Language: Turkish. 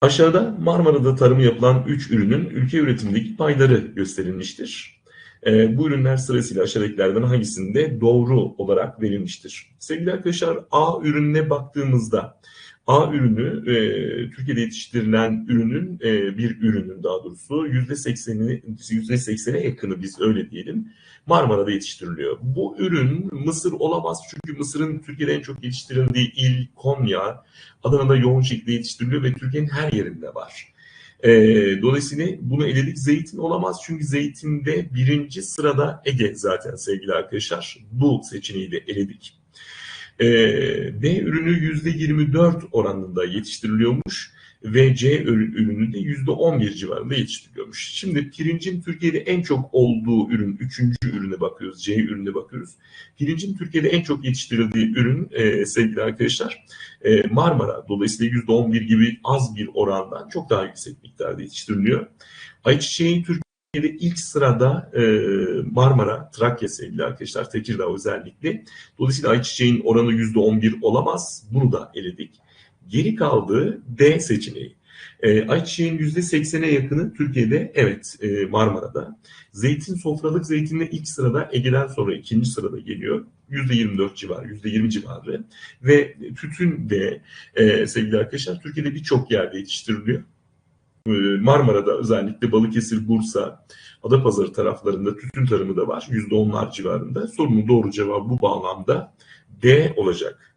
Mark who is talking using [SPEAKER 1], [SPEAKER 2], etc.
[SPEAKER 1] Aşağıda Marmara'da tarımı yapılan 3 ürünün ülke üretimindeki payları gösterilmiştir. Ee, bu ürünler sırasıyla aşağıdakilerden hangisinde doğru olarak verilmiştir? Sevgili arkadaşlar A ürününe baktığımızda A ürünü e, Türkiye'de yetiştirilen ürünün e, bir ürünün daha doğrusu %80'ini %80'e yakını biz öyle diyelim Marmara'da yetiştiriliyor. Bu ürün mısır olamaz çünkü mısırın Türkiye'de en çok yetiştirildiği il Konya, Adana'da yoğun şekilde yetiştiriliyor ve Türkiye'nin her yerinde var. E, dolayısıyla bunu eledik. Zeytin olamaz çünkü zeytinde birinci sırada Ege zaten sevgili arkadaşlar. Bu seçeneği de eledik. E, B ürünü %24 oranında yetiştiriliyormuş ve C ürünü de %11 civarında yetiştiriliyormuş. Şimdi pirincin Türkiye'de en çok olduğu ürün, üçüncü ürüne bakıyoruz, C ürününe bakıyoruz. Pirincin Türkiye'de en çok yetiştirildiği ürün e, sevgili arkadaşlar e, Marmara. Dolayısıyla %11 gibi az bir orandan çok daha yüksek miktarda yetiştiriliyor. Ayçiçeği Türkiye'de ilk sırada e, Marmara, Trakya sevgili arkadaşlar, Tekirdağ özellikle. Dolayısıyla ayçiçeğin oranı %11 olamaz. Bunu da eledik. Geri kaldığı D seçeneği. E, ayçiçeğin %80'e yakını Türkiye'de evet e, Marmara'da. Zeytin sofralık zeytinle ilk sırada Ege'den sonra ikinci sırada geliyor. %24 civarı, %20 civarı. Ve tütün de e, sevgili arkadaşlar Türkiye'de birçok yerde yetiştiriliyor. E, Marmara'da özellikle Balıkesir, Bursa, Adapazarı taraflarında tütün tarımı da var. %10'lar civarında. Sorunun doğru cevabı bu bağlamda D olacak.